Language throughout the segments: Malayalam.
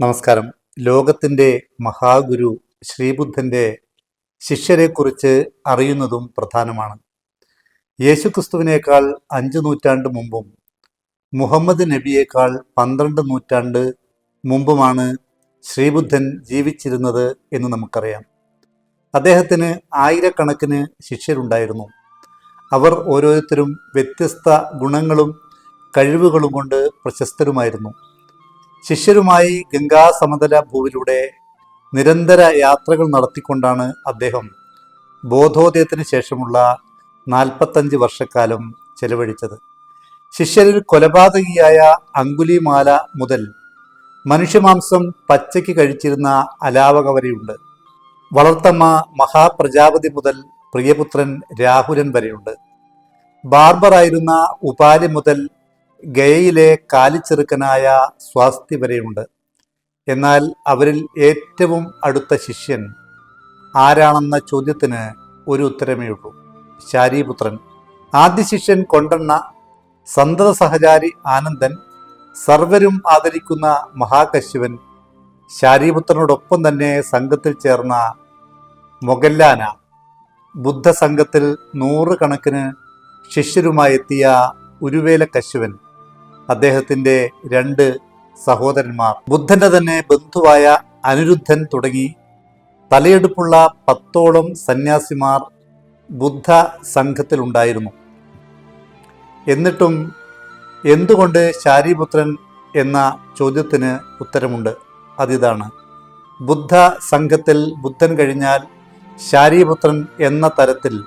നമസ്കാരം. ലോകത്തിന്റെ മഹാഗുരു ശ്രീബുദ്ധന്റെ ശിഷ്യരെക്കുറിച്ച് അറിയുന്നതും പ്രധാനമാണ്. യേശുക്രിസ്തുവിനേക്കാൾ അഞ്ച് നൂറ്റാണ്ട് മുമ്പും മുഹമ്മദ് നബിയേക്കാൾ പന്ത്രണ്ട് നൂറ്റാണ്ട് മുമ്പുമാണ് ശ്രീബുദ്ധൻ ജീവിച്ചിരുന്നത് എന്ന് നമുക്കറിയാം. അദ്ദേഹത്തിന് ആയിരക്കണക്കിന് ശിഷ്യരുണ്ടായിരുന്നു. അവർ ഓരോരുത്തരും വ്യത്യസ്ത ഗുണങ്ങളും കഴിവുകളും കൊണ്ട് പ്രശസ്തരുമായിരുന്നു. ശിഷ്യരുമായി ഗംഗാ സമതല ഭൂവിലൂടെ നിരന്തര യാത്രകൾ നടത്തിക്കൊണ്ടാണ് അദ്ദേഹം ബോധോദയത്തിന് ശേഷമുള്ള നാൽപ്പത്തഞ്ച് വർഷക്കാലം ചെലവഴിച്ചത്. ശിഷ്യരിൽ കൊലപാതകിയായ അങ്കുലിമാല മുതൽ മനുഷ്യമാംസം പച്ചയ്ക്ക് കഴിച്ചിരുന്ന അലാവക വരെയുണ്ട്. വളർത്തമ്മ മഹാപ്രജാപതി മുതൽ പ്രിയപുത്രൻ രാഹുലൻ വരെയുണ്ട്. ബാർബറായിരുന്ന ഉപാലി മുതൽ ഗയയിലെ കാലിച്ചെറുക്കനായ സ്വാസ്തി വരെയുണ്ട്. എന്നാൽ അവരിൽ ഏറ്റവും അടുത്ത ശിഷ്യൻ ആരാണെന്ന ചോദ്യത്തിന് ഒരു ഉത്തരമേ ഉള്ളൂ. ശാരീപുത്രൻ. ആദ്യ ശിഷ്യൻ കൊണ്ടെണ്ണ സന്തത സഹചാരി ആനന്ദൻ സർവരും ആദരിക്കുന്ന മഹാകശ്യവൻ ശാരീപുത്രനോടൊപ്പം തന്നെ സംഘത്തിൽ ചേർന്ന മൊഗല്ലാന ബുദ്ധസംഘത്തിൽ നൂറുകണക്കിന് ശിഷ്യരുമായി എത്തിയ ഉരുവേല കശ്യപൻ അദ്ദേഹത്തിന്റെ രണ്ട് സഹോദരന്മാർ. ബുദ്ധന്റെ തന്നെ ബന്ധുവായ അനിരുദ്ധൻ തുടങ്ങി. തലയെടുപ്പുള്ള പത്തോളം സന്യാസിമാർ ബുദ്ധ സംഘത്തിലുണ്ടായിരുന്നു എന്നിട്ടും എന്തുകൊണ്ട് ശാരിപുത്രൻ എന്ന ചോദ്യത്തിന് ഉത്തരമുണ്ട്. അതിതാണ്. ബുദ്ധ സംഘത്തിൽ ബുദ്ധൻ കഴിഞ്ഞാൽ ശാരിപുത്രൻ എന്ന തരത്തിൽ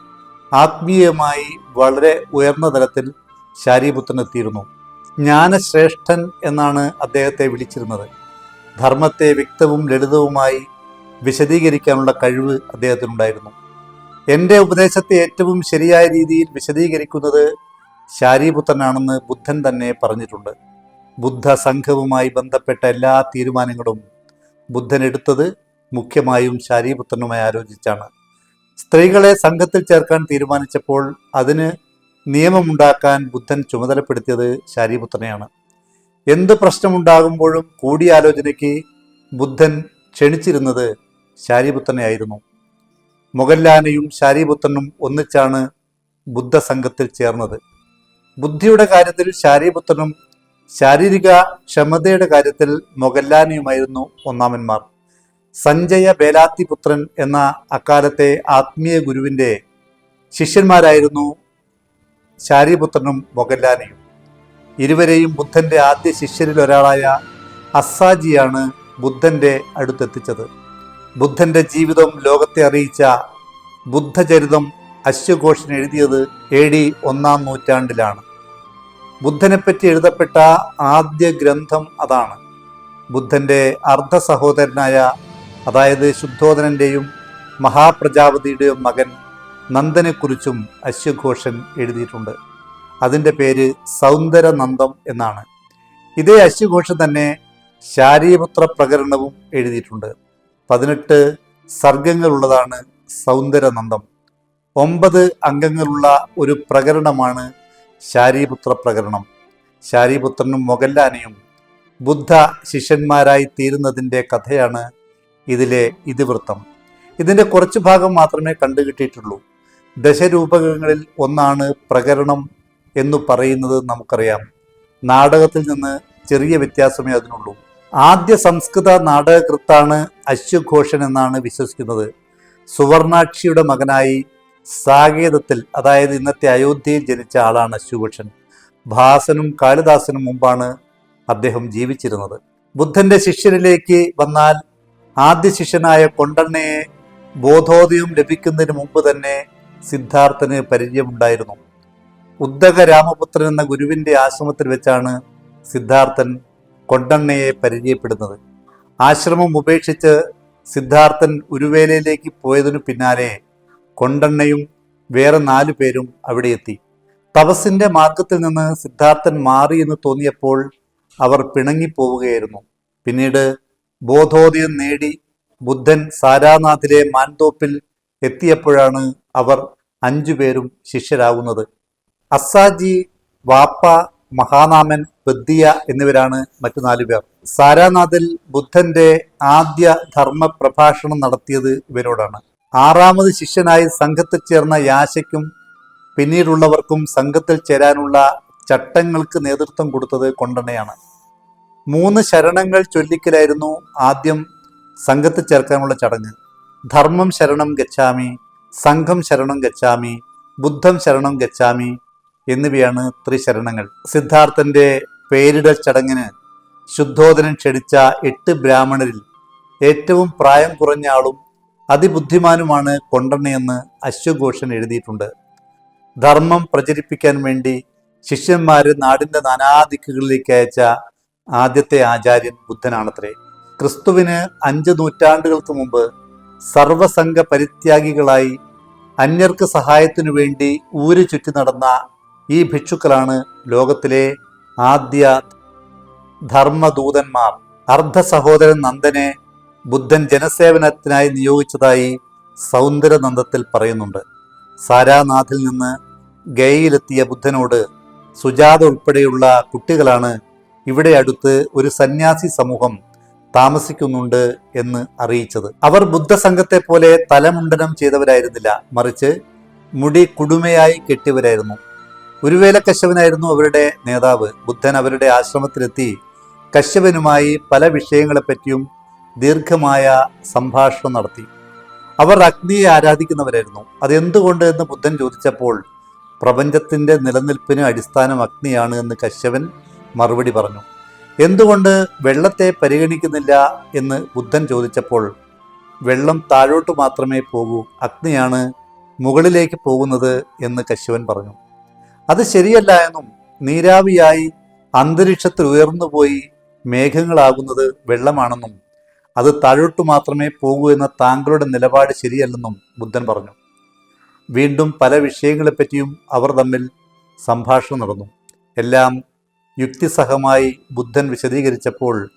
ആത്മീയമായി വളരെ ഉയർന്ന തലത്തിൽ ശാരിപുത്രൻ എത്തിയിരുന്നു. ജ്ഞാനശ്രേഷ്ഠൻ എന്നാണ് അദ്ദേഹത്തെ വിളിച്ചിരുന്നത്. ധർമ്മത്തെ വ്യക്തവും ലളിതവുമായി വിശദീകരിക്കാനുള്ള കഴിവ് അദ്ദേഹത്തിനുണ്ടായിരുന്നു. എന്റെ ഉപദേശത്തെ ഏറ്റവും ശരിയായ രീതിയിൽ വിശദീകരിക്കുന്നത് ശാരീപുത്രനാണെന്ന് ബുദ്ധൻ തന്നെ പറഞ്ഞിട്ടുണ്ട്. ബുദ്ധ സംഘവുമായി ബന്ധപ്പെട്ട എല്ലാ തീരുമാനങ്ങളും ബുദ്ധൻ എടുത്തത് മുഖ്യമായും ശാരീപുത്രനുമായി ആലോചിച്ചാണ്. സ്ത്രീകളെ സംഘത്തിൽ ചേർക്കാൻ തീരുമാനിച്ചപ്പോൾ അതിന് നിയമമുണ്ടാക്കാൻ ബുദ്ധൻ ചുമതലപ്പെടുത്തിയത് ശാരിപുത്രനെയാണ്. എന്ത് പ്രശ്നമുണ്ടാകുമ്പോഴും കൂടിയാലോചനയ്ക്ക് ബുദ്ധൻ ക്ഷണിച്ചിരുന്നത് ശാരിപുത്രനെയായിരുന്നു. മൊഗല്ലാനയും ശാരിപുത്രനും ഒന്നിച്ചാണ് ബുദ്ധസംഘത്തിൽ ചേർന്നത്. ബുദ്ധിയുടെ കാര്യത്തിൽ ശാരിപുത്രനും ശാരീരിക ക്ഷമതയുടെ കാര്യത്തിൽ മൊഗല്ലാനയുമായിരുന്നു ഒന്നാമന്മാർ. സഞ്ജയ ബേലാത്തിപുത്രൻ എന്ന അക്കാലത്തെ ആത്മീയ ഗുരുവിന്റെ ശിഷ്യന്മാരായിരുന്നു ശാരീപുത്രനും മൊഗല്ലാനയും. ഇരുവരെയും ബുദ്ധന്റെ ആദ്യ ശിഷ്യരിൽ ഒരാളായ അസാജിയാണ് ബുദ്ധന്റെ അടുത്തെത്തിച്ചത്. ബുദ്ധന്റെ ജീവിതം ലോകത്തെ അറിയിച്ച ബുദ്ധചരിതം അശ്വഘോഷൻ എഴുതിയത് എ ഡി ഒന്നാം നൂറ്റാണ്ടിലാണ്. ബുദ്ധനെപ്പറ്റി എഴുതപ്പെട്ട ആദ്യ ഗ്രന്ഥം അതാണ്. ബുദ്ധന്റെ അർദ്ധ സഹോദരനായ അതായത് ശുദ്ധോധനന്റെയും മഹാപ്രജാപതിയുടെയും മകൻ നന്ദനെക്കുറിച്ചും അശ്വഘോഷൻ എഴുതിയിട്ടുണ്ട്. അതിന്റെ പേര് സൗന്ദരനന്ദം എന്നാണ്. ഇതേ അശ്വഘോഷൻ തന്നെ ശാരീപുത്ര പ്രകരണവും എഴുതിയിട്ടുണ്ട്. പതിനെട്ട് സർഗങ്ങളുള്ളതാണ് സൗന്ദരനന്ദം. ഒമ്പത് അംഗങ്ങളുള്ള ഒരു പ്രകരണമാണ് ശാരീപുത്ര പ്രകരണം. ശാരീപുത്രനും മൊഗല്ലാനയും ബുദ്ധ ശിഷ്യന്മാരായി തീരുന്നതിന്റെ കഥയാണ് ഇതിലെ ഇതിവൃത്തം. ഇതിന്റെ കുറച്ച് ഭാഗം മാത്രമേ കണ്ടുകിട്ടിയിട്ടുള്ളൂ. ദശരൂപകങ്ങളിൽ ഒന്നാണ് പ്രകരണം എന്നു പറയുന്നത് നമുക്കറിയാം. നാടകത്തിൽ നിന്ന് ചെറിയ വ്യത്യാസമേ അതിനുള്ളൂ. ആദ്യ സംസ്കൃത നാടകകൃത്താണ് അശ്വഘോഷൻ എന്നാണ് വിശ്വസിക്കുന്നത്. സുവർണാക്ഷിയുടെ മകനായി സാകേതത്തിൽ അതായത് ഇന്നത്തെ അയോധ്യയിൽ ജനിച്ച ആളാണ് അശ്വഘോഷൻ. ഭാസനും കാളിദാസനും മുമ്പാണ് അദ്ദേഹം ജീവിച്ചിരുന്നത്. ബുദ്ധന്റെ ശിഷ്യനിലേക്ക് വന്നാൽ ആദ്യ ശിഷ്യനായ കൊണ്ടണ്ണയെ ബോധോദയം ലഭിക്കുന്നതിന് മുമ്പ് തന്നെ സിദ്ധാർത്ഥന് പരിചയമുണ്ടായിരുന്നു. ഉദ്ദക രാമപുത്രൻ എന്ന ഗുരുവിന്റെ ആശ്രമത്തിൽ വെച്ചാണ് സിദ്ധാർത്ഥൻ കൊണ്ടണ്ണയെ പരിചയപ്പെടുന്നത്. ആശ്രമം ഉപേക്ഷിച്ച് സിദ്ധാർത്ഥൻ ഉരുവേലയിലേക്ക് പോയതിനു പിന്നാലെ കൊണ്ടണ്ണയും വേറെ നാലു പേരും അവിടെ എത്തി. തപസ്സിന്റെ മാർഗത്തിൽ നിന്ന് സിദ്ധാർത്ഥൻ മാറി എന്ന് തോന്നിയപ്പോൾ അവർ പിണങ്ങിപ്പോവുകയായിരുന്നു. പിന്നീട് ബോധോദയം നേടി ബുദ്ധൻ സാരാനാഥിലെ മാൻതോപ്പിൽ എത്തിയപ്പോഴാണ് അവർ അഞ്ചുപേരും ശിഷ്യരാകുന്നത്. അസാജി വാപ്പ മഹാനാമൻ ബദ്ദിയ എന്നിവരാണ് മറ്റു നാലു പേർ. സാരാനാഥിൽ ബുദ്ധന്റെ ആദ്യ ധർമ്മ പ്രഭാഷണം നടത്തിയത് ഇവരോടാണ്. ആറാമത് ശിഷ്യനായി സംഘത്തിൽ ചേർന്ന യാശയ്ക്കും പിന്നീടുള്ളവർക്കും സംഘത്തിൽ ചേരാനുള്ള ചട്ടങ്ങൾക്ക് നേതൃത്വം കൊടുത്തത് കൊണ്ടണയാണ് മൂന്ന് ശരണങ്ങൾ ചൊല്ലിക്കലായിരുന്നു ആദ്യം സംഘത്തിൽ ചേർക്കാനുള്ള ചടങ്ങ്. ധർമ്മം ശരണം ഗച്ഛാമി സംഘം ശരണം ഗച്ഛാമി ബുദ്ധം ശരണം ഗച്ഛാമി എന്നിവയാണ് ത്രിശരണങ്ങൾ. സിദ്ധാർത്ഥന്റെ പേരിടൽ ചടങ്ങിന് ശുദ്ധോദനൻ ക്ഷണിച്ച എട്ട് ബ്രാഹ്മണരിൽ ഏറ്റവും പ്രായം കുറഞ്ഞ ആളും അതിബുദ്ധിമാനുമാണ് കൊണ്ടണ്ണയെന്ന് അശ്വഘോഷൻ എഴുതിയിട്ടുണ്ട്. ധർമ്മം പ്രചരിപ്പിക്കാൻ വേണ്ടി ശിഷ്യന്മാര് നാടിന്റെ നാനാദിക്കുകളിലേക്ക് അയച്ച ആദ്യത്തെ ആചാര്യൻ ബുദ്ധനാണത്രേ. ക്രിസ്തുവിന് അഞ്ച് നൂറ്റാണ്ടുകൾക്ക് മുമ്പ് സർവസംഘ പരിത്യാഗികളായി അന്യർക്ക് സഹായത്തിനു വേണ്ടി ഊര് ചുറ്റി നടന്ന ഈ ഭിക്ഷുക്കളാണ് ലോകത്തിലെ ആദ്യ ധർമ്മദൂതന്മാർ. അർദ്ധ സഹോദരൻ നന്ദനെ ബുദ്ധൻ ജനസേവനത്തിനായി നിയോഗിച്ചതായി സൗന്ദരനന്ദത്തിൽ പറയുന്നുണ്ട്. സാരാനാഥിൽ നിന്ന് ഗയയിലെത്തിയ ബുദ്ധനോട് സുജാത ഉൾപ്പെടെയുള്ള കുട്ടികളാണ് ഇവിടെ അടുത്ത് ഒരു സന്യാസി സമൂഹം താമസിക്കുന്നുണ്ട് എന്ന് അറിയിച്ചത്. അവർ ബുദ്ധസംഘത്തെ പോലെ തലമുണ്ടനം ചെയ്തവരായിരുന്നില്ല. മറിച്ച് മുടി കുടുമയായി കെട്ടിയവരായിരുന്നു. ഉരുവേല കശ്യപനായിരുന്നു അവരുടെ നേതാവ്. ബുദ്ധൻ അവരുടെ ആശ്രമത്തിലെത്തി കശ്യപനുമായി പല വിഷയങ്ങളെപ്പറ്റിയും ദീർഘമായ സംഭാഷണം നടത്തി. അവർ അഗ്നിയെ ആരാധിക്കുന്നവരായിരുന്നു. അതെന്തുകൊണ്ട് എന്ന് ബുദ്ധൻ ചോദിച്ചപ്പോൾ പ്രപഞ്ചത്തിന്റെ നിലനിൽപ്പിന് അടിസ്ഥാനം അഗ്നിയാണ് എന്ന് കശ്യപൻ മറുപടി പറഞ്ഞു. എന്തുകൊണ്ട് വെള്ളത്തെ പരിഗണിക്കുന്നില്ല എന്ന് ബുദ്ധൻ ചോദിച്ചപ്പോൾ വെള്ളം താഴോട്ട് മാത്രമേ പോകൂ അഗ്നിയാണ് മുകളിലേക്ക് പോകുന്നത് എന്ന് കശ്യപൻ പറഞ്ഞു. അത് ശരിയല്ല എന്നും നീരാവിയായി അന്തരീക്ഷത്തിൽ ഉയർന്നുപോയി മേഘങ്ങളാകുന്നത് വെള്ളമാണെന്നും അത് താഴോട്ട് മാത്രമേ പോകൂ എന്ന താങ്കളുടെ നിലപാട് ശരിയല്ലെന്നും ബുദ്ധൻ പറഞ്ഞു. വീണ്ടും പല വിഷയങ്ങളെപ്പറ്റിയും അവർ തമ്മിൽ സംഭാഷണം നടന്നു. എല്ലാം യുക്തിസഹമായി ബുദ്ധൻ വിശദീകരിച്ചപ്പോൾ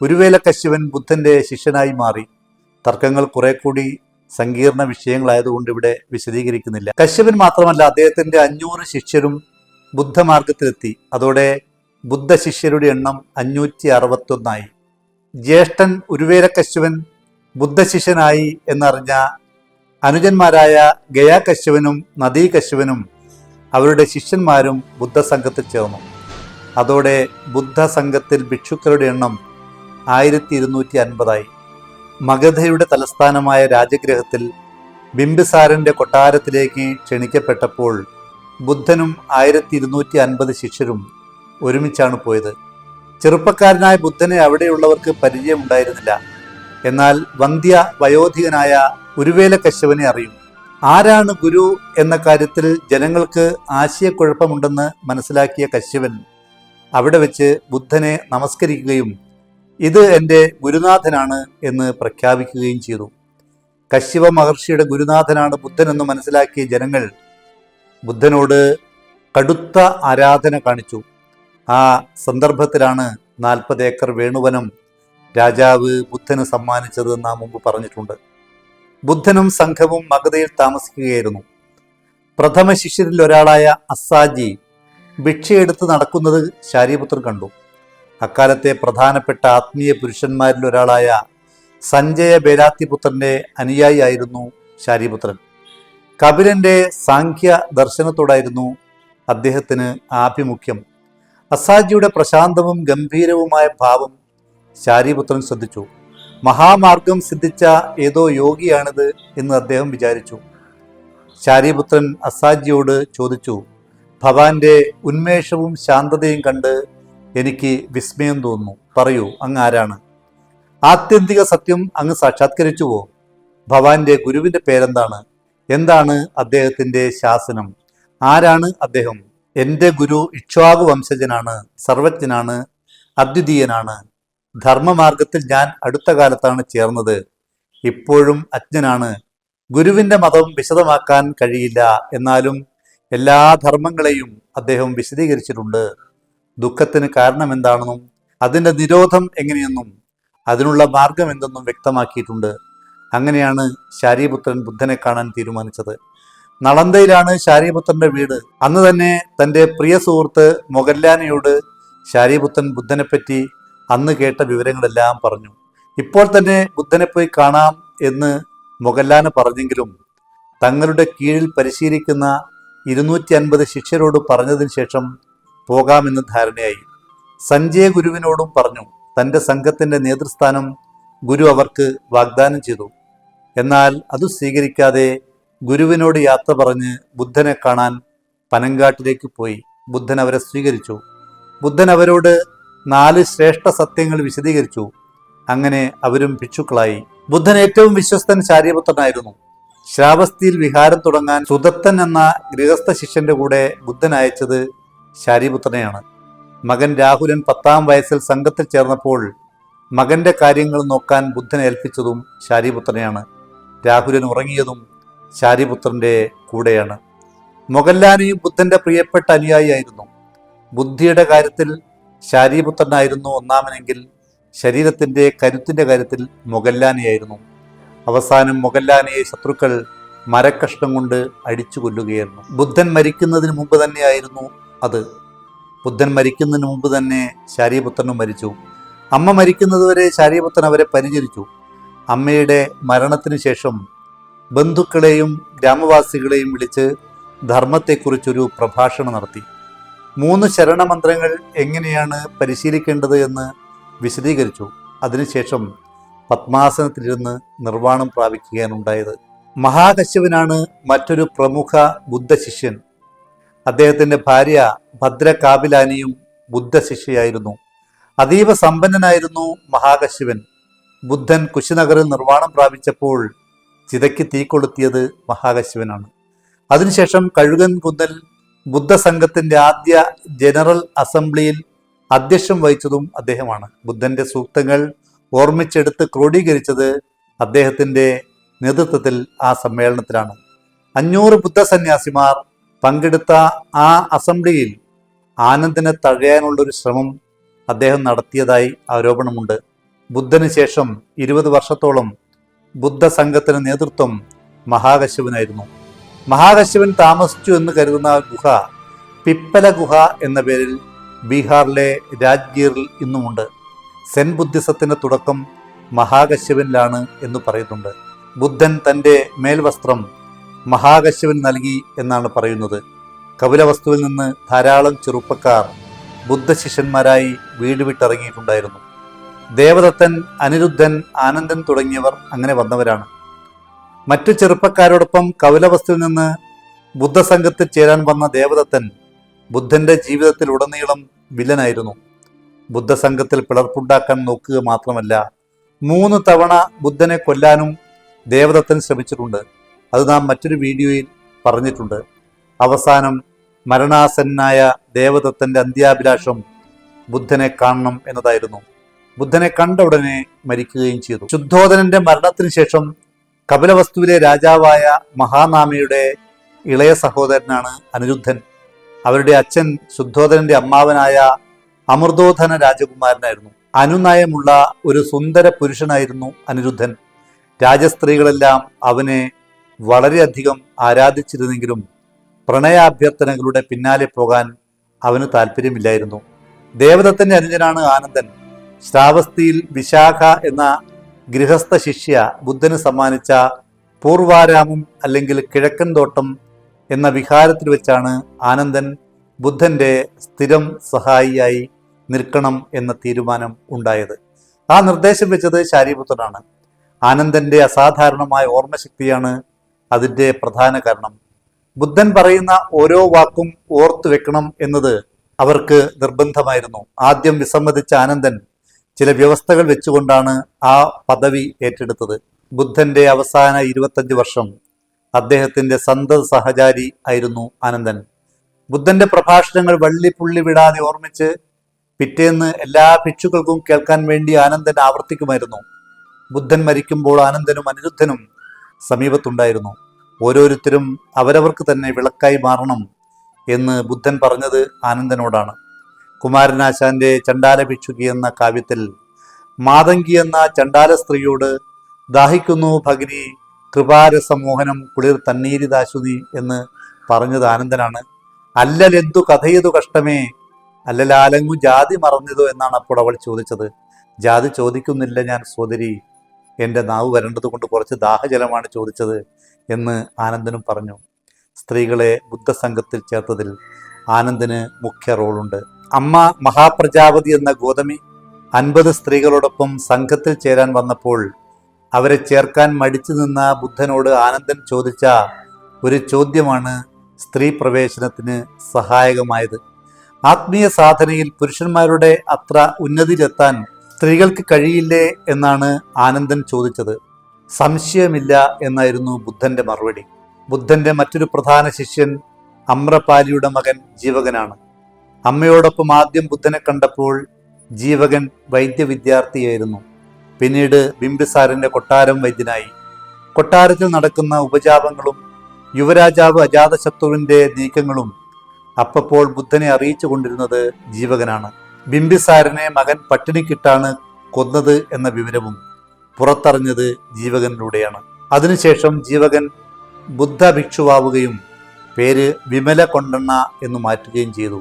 ഉരുവേല കശ്യപൻ ബുദ്ധന്റെ ശിഷ്യനായി മാറി. തർക്കങ്ങൾ കുറെ കൂടി സങ്കീർണ വിഷയങ്ങളായതുകൊണ്ട് ഇവിടെ വിശദീകരിക്കുന്നില്ല. കശ്യപൻ മാത്രമല്ല അദ്ദേഹത്തിന്റെ അഞ്ഞൂറ് ശിഷ്യരും ബുദ്ധമാർഗത്തിലെത്തി. അതോടെ ബുദ്ധ ശിഷ്യരുടെ എണ്ണം അഞ്ഞൂറ്റി അറുപത്തൊന്നായി ജ്യേഷ്ഠൻ ഉരുവേല ബുദ്ധശിഷ്യനായി എന്നറിഞ്ഞ അനുജന്മാരായ ഗയാ കശ്യപനും നദീ കശ്യപനും അവരുടെ ശിഷ്യന്മാരും ബുദ്ധസംഘത്തിൽ ചേർന്നു. അതോടെ ബുദ്ധസംഘത്തിൽ ഭിക്ഷുക്കളുടെ എണ്ണം ആയിരത്തി ഇരുന്നൂറ്റി അൻപതായി മഗധയുടെ തലസ്ഥാനമായ രാജഗ്രഹത്തിൽ ബിംബിസാരന്റെ കൊട്ടാരത്തിലേക്ക് ക്ഷണിക്കപ്പെട്ടപ്പോൾ ബുദ്ധനും ആയിരത്തി ഇരുന്നൂറ്റി അൻപത് ശിഷ്യരും ഒരുമിച്ചാണ് പോയത്. ചെറുപ്പക്കാരനായ ബുദ്ധനെ അവിടെയുള്ളവർക്ക് പരിചയമുണ്ടായിരുന്നില്ല. എന്നാൽ വന്ധ്യ വയോധികനായ ഉരുവേല കശ്യപനെ അറിയും. ആരാണ് ഗുരു എന്ന കാര്യത്തിൽ ജനങ്ങൾക്ക് ആശയക്കുഴപ്പമുണ്ടെന്ന് മനസ്സിലാക്കിയ കശ്യപൻ അവിടെ വെച്ച് ബുദ്ധനെ നമസ്കരിക്കുകയും ഇത് എന്റെ ഗുരുനാഥനാണ് എന്ന് പ്രഖ്യാപിക്കുകയും ചെയ്തു. കശ്യപ മഹർഷിയുടെ ഗുരുനാഥനാണ് ബുദ്ധൻ എന്ന് മനസ്സിലാക്കിയ ജനങ്ങൾ ബുദ്ധനോട് കടുത്ത ആരാധന കാണിച്ചു. ആ സന്ദർഭത്തിലാണ് നാൽപ്പത് ഏക്കർ വേണുവനം രാജാവ് ബുദ്ധന് സമ്മാനിച്ചത് നാം മുമ്പ് പറഞ്ഞിട്ടുണ്ട്. ബുദ്ധനും സംഘവും മഗധയിൽ താമസിക്കുകയായിരുന്നു. പ്രഥമ ശിഷ്യരിൽ ഒരാളായ അസാജി ഭിക്ഷയെടുത്ത് നടക്കുന്നത് ശാരിപുത്രൻ കണ്ടു. അക്കാലത്തെ പ്രധാനപ്പെട്ട ആത്മീയ പുരുഷന്മാരിൽ ഒരാളായ സഞ്ജയ ബേരാത്തിപുത്രന്റെ അനുയായിയായിരുന്നു ശാരിപുത്രൻ. കപിലന്റെ സാഖ്യ ദർശനത്തോടായിരുന്നു അദ്ദേഹത്തിന് ആഭിമുഖ്യം. അസാജിയുടെ പ്രശാന്തവും ഗംഭീരവുമായ ഭാവം ശാരിപുത്രൻ ശ്രദ്ധിച്ചു. മഹാമാർഗം സിദ്ധിച്ച ഏതോ യോഗിയാണിത് എന്ന് അദ്ദേഹം വിചാരിച്ചു. ശാരിപുത്രൻ അസാജിയോട് ചോദിച്ചു ഭവാന്റെ ഉന്മേഷവും ശാന്തതയും കണ്ട് എനിക്ക് വിസ്മയം തോന്നുന്നു. പറയൂ അങ്ങ് ആരാണ് ആത്യന്തിക സത്യം അങ്ങ് സാക്ഷാത്കരിച്ചുവോ? ഭവാന്റെ ഗുരുവിന്റെ പേരെന്താണ്? എന്താണ് അദ്ദേഹത്തിന്റെ ശാസനം? ആരാണ് അദ്ദേഹം? എന്റെ ഗുരു ഇക്ഷ്വാകു വംശജനാണ് സർവജ്ഞനാണ് അദ്വിതീയനാണ്. ധർമ്മമാർഗത്തിൽ ഞാൻ അടുത്ത കാലത്താണ് ചേർന്നത്. ഇപ്പോഴും അജ്ഞനാണ്. ഗുരുവിന്റെ മതം വിശദമാക്കാൻ കഴിയില്ല എന്നാലും എല്ലാ ധർമ്മങ്ങളെയും അദ്ദേഹം വിശദീകരിച്ചിട്ടുണ്ട്. ദുഃഖത്തിന് കാരണം എന്താണെന്നും അതിന്റെ നിരോധം എങ്ങനെയെന്നും അതിനുള്ള മാർഗം എന്തെന്നും വ്യക്തമാക്കിയിട്ടുണ്ട്. അങ്ങനെയാണ് ശാരീപുത്രൻ ബുദ്ധനെ കാണാൻ തീരുമാനിച്ചത്. നളന്തയിലാണ് ശാരീപുത്രന്റെ വീട്. അന്ന് തന്നെ തന്റെ പ്രിയ സുഹൃത്ത് മൊഗല്ലാനയോട് ശാരീപുത്രൻ ബുദ്ധനെപ്പറ്റി അന്ന് കേട്ട വിവരങ്ങളെല്ലാം പറഞ്ഞു. ഇപ്പോൾ തന്നെ ബുദ്ധനെ പോയി കാണാം എന്ന് മൊഗല്ലാന പറഞ്ഞെങ്കിലും തങ്ങളുടെ കീഴിൽ പരിശീലിക്കുന്ന ഇരുന്നൂറ്റി അൻപത് ശിഷ്യരോട് പറഞ്ഞതിന് ശേഷം പോകാമെന്ന് ധാരണയായി. സഞ്ജയ ഗുരുവിനോടും പറഞ്ഞു തന്റെ സംഘത്തിന്റെ നേതൃസ്ഥാനം ഗുരു അവർക്ക് വാഗ്ദാനം ചെയ്തു. എന്നാൽ അത് സ്വീകരിക്കാതെ ഗുരുവിനോട് യാത്ര പറഞ്ഞ് ബുദ്ധനെ കാണാൻ പനങ്കാട്ടിലേക്ക് പോയി. ബുദ്ധൻ അവരെ സ്വീകരിച്ചു. ബുദ്ധൻ അവരോട് നാല് ശ്രേഷ്ഠ സത്യങ്ങൾ വിശദീകരിച്ചു. അങ്ങനെ അവരും ഭിക്ഷുക്കളായി. ബുദ്ധൻ ഏറ്റവും വിശ്വസ്തൻ ശാരീപുത്രനായിരുന്നു ശ്രാവസ്തിയിൽ വിഹാരം തുടങ്ങാൻ സുദത്തൻ എന്ന ഗൃഹസ്ഥ ശിഷ്യന്റെ കൂടെ ബുദ്ധൻ അയച്ചത് ശാരിപുത്രനെയാണ്. മകൻ രാഹുലൻ പത്താം വയസ്സിൽ സംഘത്തിൽ ചേർന്നപ്പോൾ മകന്റെ കാര്യങ്ങൾ നോക്കാൻ ബുദ്ധൻ ഏൽപ്പിച്ചതും ശാരിപുത്രനെയാണ്. രാഹുലൻ ഉറങ്ങിയതും ശാരിപുത്രന്റെ കൂടെയാണ്. മൊഗല്ലാനിയും ബുദ്ധന്റെ പ്രിയപ്പെട്ട അനുയായിയായിരുന്നു. ബുദ്ധിയുടെ കാര്യത്തിൽ ശാരിപുത്രനായിരുന്നു ഒന്നാമനെങ്കിൽ ശരീരത്തിന്റെ കരുത്തിന്റെ കാര്യത്തിൽ മൊഗല്ലാനിയായിരുന്നു. അവസാനം മൊഗല്ലാനയെ ശത്രുക്കൾ മരക്കഷ്ണം കൊണ്ട് അടിച്ചു കൊല്ലുകയായിരുന്നു. ബുദ്ധൻ മരിക്കുന്നതിന് മുമ്പ് തന്നെയായിരുന്നു അത്. ബുദ്ധൻ മരിക്കുന്നതിന് മുമ്പ് തന്നെ ശാരീപുത്രനും മരിച്ചു. അമ്മ മരിക്കുന്നതുവരെ ശാരീപുത്രൻ അവരെ പരിചരിച്ചു. അമ്മയുടെ മരണത്തിന് ശേഷം ബന്ധുക്കളെയും ഗ്രാമവാസികളെയും വിളിച്ച് ധർമ്മത്തെക്കുറിച്ചൊരു പ്രഭാഷണം നടത്തി. മൂന്ന് ശരണമന്ത്രങ്ങൾ എങ്ങനെയാണ് പരിശീലിക്കേണ്ടത് എന്ന് വിശദീകരിച്ചു. അതിനുശേഷം പത്മാസനത്തിലിരുന്ന് നിർവാണം പ്രാപിക്കുകയാണുണ്ടായത്. മഹാകശ്യപനാണ് മറ്റൊരു പ്രമുഖ ബുദ്ധശിഷ്യൻ. അദ്ദേഹത്തിന്റെ ഭാര്യ ഭദ്രകാപിലാനിയും ബുദ്ധശിഷ്യയായിരുന്നു. അതീവ സമ്പന്നനായിരുന്നു മഹാകശ്യപൻ. ബുദ്ധൻ കുശിനഗറിൽ നിർവാണം പ്രാപിച്ചപ്പോൾ ചിതയ്ക്ക് തീ കൊളുത്തിയത് മഹാകശ്യപനാണ്. അതിനുശേഷം കഴുകൻ കുന്നൽ ബുദ്ധസംഘത്തിന്റെ ആദ്യ ജനറൽ അസംബ്ലിയിൽ അധ്യക്ഷം വഹിച്ചതും അദ്ദേഹമാണ്. ബുദ്ധന്റെ സൂക്തങ്ങൾ ഓർമ്മിച്ചെടുത്ത് ക്രോഡീകരിച്ചത് അദ്ദേഹത്തിന്റെ നേതൃത്വത്തിൽ ആ സമ്മേളനത്തിലാണ്. അഞ്ഞൂറ് ബുദ്ധസന്യാസിമാർ പങ്കെടുത്ത ആ അസംബ്ലിയിൽ ആനന്ദിനെ തഴയാനുള്ളൊരു ശ്രമം അദ്ദേഹം നടത്തിയതായി ആരോപണമുണ്ട്. ബുദ്ധന് ശേഷം ഇരുപത് വർഷത്തോളം ബുദ്ധ ബുദ്ധസംഘത്തിന് നേതൃത്വം മഹാകശ്യപനായിരുന്നു. മഹാകശ്യപൻ താമസിച്ചു എന്ന് കരുതുന്ന ഗുഹ പിപ്പല ഗുഹ എന്ന പേരിൽ ബീഹാറിലെ രാജ്ഗീറിൽ ഇന്നുമുണ്ട്. സെൻ ബുദ്ധിസത്തിന്റെ തുടക്കം മഹാകശ്യപനിലാണ് എന്ന് പറയുന്നുണ്ട്. ബുദ്ധൻ തന്റെ മേൽവസ്ത്രം മഹാകശ്യപൻ നൽകി എന്നാണ് പറയുന്നത്. കപിലവസ്തുവിൽ നിന്ന് ധാരാളം ചെറുപ്പക്കാർ ബുദ്ധശിഷ്യന്മാരായി വീട് വിട്ടിറങ്ങിയിട്ടുണ്ടായിരുന്നു. ദേവദത്തൻ അനിരുദ്ധൻ ആനന്ദൻ തുടങ്ങിയവർ അങ്ങനെ വന്നവരാണ്. മറ്റു ചെറുപ്പക്കാരോടൊപ്പം കപിലവസ്തുവിൽ നിന്ന് ബുദ്ധസംഘത്തിൽ ചേരാൻ വന്ന ദേവദത്തൻ ബുദ്ധന്റെ ജീവിതത്തിൽ ഉടനീളം വില്ലനായിരുന്നു. ബുദ്ധസംഘത്തിൽ പിളർപ്പുണ്ടാക്കാൻ നോക്കുക മാത്രമല്ല മൂന്ന് തവണ ബുദ്ധനെ കൊല്ലാനും ദേവദത്തൻ ശ്രമിച്ചിട്ടുണ്ട്. അത് നാം മറ്റൊരു വീഡിയോയിൽ പറഞ്ഞിട്ടുണ്ട്. അവസാനം മരണാസന്നായ ദേവദത്തന്റെ അന്ത്യാഭിലാഷം ബുദ്ധനെ കാണണം എന്നതായിരുന്നു. ബുദ്ധനെ കണ്ട ഉടനെ മരിക്കുകയും ചെയ്തു. ശുദ്ധോധനന്റെ മരണത്തിന് ശേഷം കപിലവസ്തുവിലെ രാജാവായ മഹാനാമയുടെ ഇളയ സഹോദരനാണ് അനിരുദ്ധൻ. അവരുടെ അച്ഛൻ ശുദ്ധോധനന്റെ അമ്മാവനായ അമൃതോധന രാജകുമാരനായിരുന്നു. അനുനയമുള്ള ഒരു സുന്ദര പുരുഷനായിരുന്നു അനിരുദ്ധൻ. രാജസ്ത്രീകളെല്ലാം അവനെ വളരെയധികം ആരാധിച്ചിരുന്നെങ്കിലും പ്രണയാഭ്യർത്ഥനകളുടെ പിന്നാലെ പോകാൻ അവന് താല്പര്യമില്ലായിരുന്നു. ദേവതത്തിന്റെ അനുജനാണ് ആനന്ദൻ. ശ്രാവസ്തിയിൽ വിശാഖ എന്ന ഗൃഹസ്ഥ ശിഷ്യ ബുദ്ധന് സമ്മാനിച്ച പൂർവാരാമം അല്ലെങ്കിൽ കിഴക്കൻ തോട്ടം എന്ന വിഹാരത്തിൽ വെച്ചാണ് ആനന്ദൻ ബുദ്ധന്റെ സ്ഥിരം സഹായിയായി നിൽക്കണം എന്ന തീരുമാനം ഉണ്ടായത്. ആ നിർദ്ദേശം വെച്ചത് ശാരീപുത്രനാണ്. ആനന്ദന്റെ അസാധാരണമായ ഓർമ്മശക്തിയാണ് അതിന്റെ പ്രധാന കാരണം. ബുദ്ധൻ പറയുന്ന ഓരോ വാക്കും ഓർത്തു വെക്കണം എന്നത് അവർക്ക് നിർബന്ധമായിരുന്നു. ആദ്യം വിസമ്മതിച്ച ആനന്ദൻ ചില വ്യവസ്ഥകൾ വെച്ചുകൊണ്ടാണ് ആ പദവി ഏറ്റെടുത്തത്. ബുദ്ധന്റെ അവസാന ഇരുപത്തഞ്ച് വർഷം അദ്ദേഹത്തിന്റെ സന്തത സഹചാരി ആയിരുന്നു ആനന്ദൻ. ബുദ്ധന്റെ പ്രഭാഷണങ്ങൾ വള്ളിപ്പുള്ളി വിടാതെ ഓർമ്മിച്ച് പിറ്റേന്ന് എല്ലാ ഭിക്ഷുക്കൾക്കും കേൾക്കാൻ വേണ്ടി ആനന്ദൻ ആവർത്തിക്കുമായിരുന്നു. ബുദ്ധൻ മരിക്കുമ്പോൾ ആനന്ദനും അനിരുദ്ധനും സമീപത്തുണ്ടായിരുന്നു. ഓരോരുത്തരും അവരവർക്ക് തന്നെ വിളക്കായി മാറണം എന്ന് ബുദ്ധൻ പറഞ്ഞത് ആനന്ദനോടാണ്. കുമാരനാശാന്റെ ചണ്ടാല ഭിക്ഷുകി എന്ന കാവ്യത്തിൽ മാതങ്കി എന്ന ചണ്ടാല സ്ത്രീയോട് ദാഹിക്കുന്നു ഭഗിനി കൃപാരസമോഹനം കുളിർ തണ്ണീരിതാശുനി എന്ന് പറഞ്ഞത് ആനന്ദനാണ്. അല്ലലെന്തു കഥയതു കഷ്ടമേ അല്ലലാലങ്ങു ജാതി മറന്നതോ എന്നാണ് അപ്പോൾ അവൾ ചോദിച്ചത്. ജാതി ചോദിക്കുന്നില്ല ഞാൻ സോദരി എന്റെ നാവ് വരേണ്ടത് കൊണ്ട് കുറച്ച് ദാഹജലമാണ് ചോദിച്ചത് എന്ന് ആനന്ദനും പറഞ്ഞു. സ്ത്രീകളെ ബുദ്ധസംഘത്തിൽ ചേർത്തതിൽ ആനന്ദിന് മുഖ്യ റോളുണ്ട്. അമ്മ മഹാപ്രജാപതി എന്ന ഗോതമി അൻപത് സ്ത്രീകളോടൊപ്പം സംഘത്തിൽ ചേരാൻ വന്നപ്പോൾ അവരെ ചേർക്കാൻ മടിച്ചു നിന്ന ബുദ്ധനോട് ആനന്ദൻ ചോദിച്ച ഒരു ചോദ്യമാണ് സ്ത്രീ പ്രവേശനത്തിന് സഹായകമായത്. ആത്മീയ സാധനയിൽ പുരുഷന്മാരുടെ അത്ര ഉന്നതിയിലെത്താൻ സ്ത്രീകൾക്ക് കഴിയില്ലേ എന്നാണ് ആനന്ദൻ ചോദിച്ചത്. സംശയമില്ല എന്നായിരുന്നു ബുദ്ധന്റെ മറുപടി. ബുദ്ധന്റെ മറ്റൊരു പ്രധാന ശിഷ്യൻ അമ്രപാലിയുടെ മകൻ ജീവകനാണ്. അമ്മയോടൊപ്പം ആദ്യം ബുദ്ധനെ കണ്ടപ്പോൾ ജീവകൻ വൈദ്യവിദ്യാർത്ഥിയായിരുന്നു. പിന്നീട് ബിംബിസാറിന്റെ കൊട്ടാരം വൈദ്യനായി. കൊട്ടാരത്തിൽ നടക്കുന്ന ഉപജാപങ്ങളും യുവരാജാവ് അജാതശത്രുവിന്റെ നീക്കങ്ങളും അപ്പപ്പോൾ ബുദ്ധനെ അറിയിച്ചു കൊണ്ടിരുന്നത് ജീവകനാണ്. ബിംബിസാരനെ മകൻ പട്ടിണിക്കിട്ടാണ് കൊന്നത് എന്ന വിവരവും പുറത്തറിഞ്ഞത് ജീവകനിലൂടെയാണ്. അതിനുശേഷം ജീവകൻ ബുദ്ധ ഭിക്ഷുവാവുകയും പേര് വിമല കൊണ്ടെണ്ണ എന്ന് മാറ്റുകയും ചെയ്തു.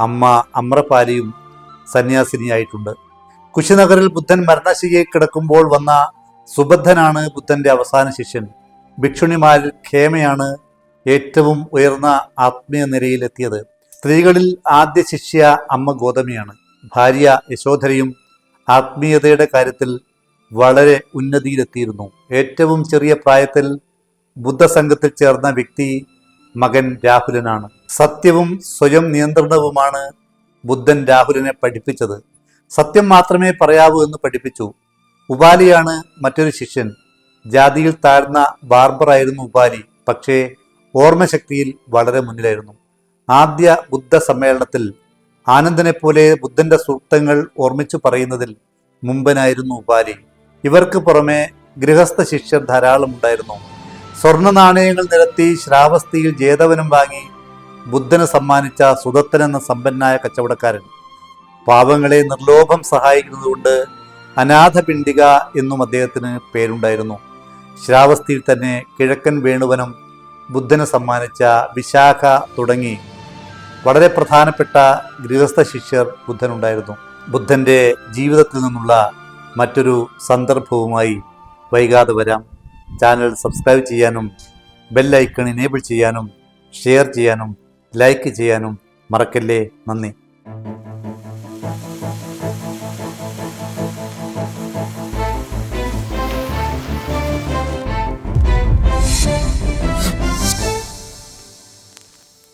അമ്മ അമ്രപാലിയും സന്യാസിനിയായിട്ടുണ്ട്. കുശിനഗറിൽ ബുദ്ധൻ മരണശയ്യയിൽ കിടക്കുമ്പോൾ വന്ന സുബദ്ധനാണ് ബുദ്ധന്റെ അവസാന ശിഷ്യൻ. ഭിക്ഷുണിമാരിൽ ഖേമയാണ് ഏറ്റവും ഉയർന്ന ആത്മീയ നിരയിലെത്തിയത്. സ്ത്രീകളിൽ ആദ്യ ശിഷ്യ അമ്മ ഗോതമിയാണ്. ഭാര്യ യശോധരയും ആത്മീയതയുടെ കാര്യത്തിൽ വളരെ ഉന്നതിയിലെത്തിയിരുന്നു. ഏറ്റവും ചെറിയ പ്രായത്തിൽ ബുദ്ധസംഘത്തിൽ ചേർന്ന വ്യക്തി മകൻ രാഹുലനാണ്. സത്യവും സ്വയം നിയന്ത്രണവുമാണ് ബുദ്ധൻ രാഹുലിനെ പഠിപ്പിച്ചത്. സത്യം മാത്രമേ പറയാവൂ എന്ന് പഠിപ്പിച്ചു. ഉപാലിയാണ് മറ്റൊരു ശിഷ്യൻ. ജാതിയിൽ താഴ്ന്ന ബാർബറായിരുന്നു ഉപാലി. പക്ഷേ ഓർമ്മശക്തിയിൽ വളരെ മുന്നിലായിരുന്നു. ആദ്യ ബുദ്ധ സമ്മേളനത്തിൽ ആനന്ദനെ പോലെ ബുദ്ധന്റെ സൂക്തങ്ങൾ ഓർമ്മിച്ചു പറയുന്നതിൽ മുമ്പനായിരുന്നു ഉപാലി ഇവർക്ക് പുറമെ ഗൃഹസ്ഥ ശിഷ്യർ ധാരാളം ഉണ്ടായിരുന്നു. സ്വർണ നാണയങ്ങൾ നിരത്തി ശ്രാവസ്തിയിൽ ജേതവനം വാങ്ങി ബുദ്ധന് സമ്മാനിച്ച സുദത്തൻ എന്ന സമ്പന്നായ കച്ചവടക്കാരൻ. പാവങ്ങളെ നിർലോഭം സഹായിക്കുന്നതുകൊണ്ട് അനാഥപിണ്ഡിക എന്നും അദ്ദേഹത്തിന് പേരുണ്ടായിരുന്നു. ശ്രാവസ്തിയിൽ തന്നെ കിഴക്കൻ വേണുവനം ബുദ്ധന് സമ്മാനിച്ച വിശാഖ തുടങ്ങി വളരെ പ്രധാനപ്പെട്ട ഗൃഹസ്ഥ ശിഷ്യർ ബുദ്ധനുണ്ടായിരുന്നു. ബുദ്ധന്റെ ജീവിതത്തിൽ നിന്നുള്ള മറ്റൊരു സന്ദർഭവുമായി വൈകാതെ വരാം. ചാനൽ സബ്സ്ക്രൈബ് ചെയ്യാനും ബെൽ ഐക്കൺ ഇനേബിൾ ചെയ്യാനും ഷെയർ ചെയ്യാനും ലൈക്ക് ചെയ്യാനും മറക്കല്ലേ? നന്ദി.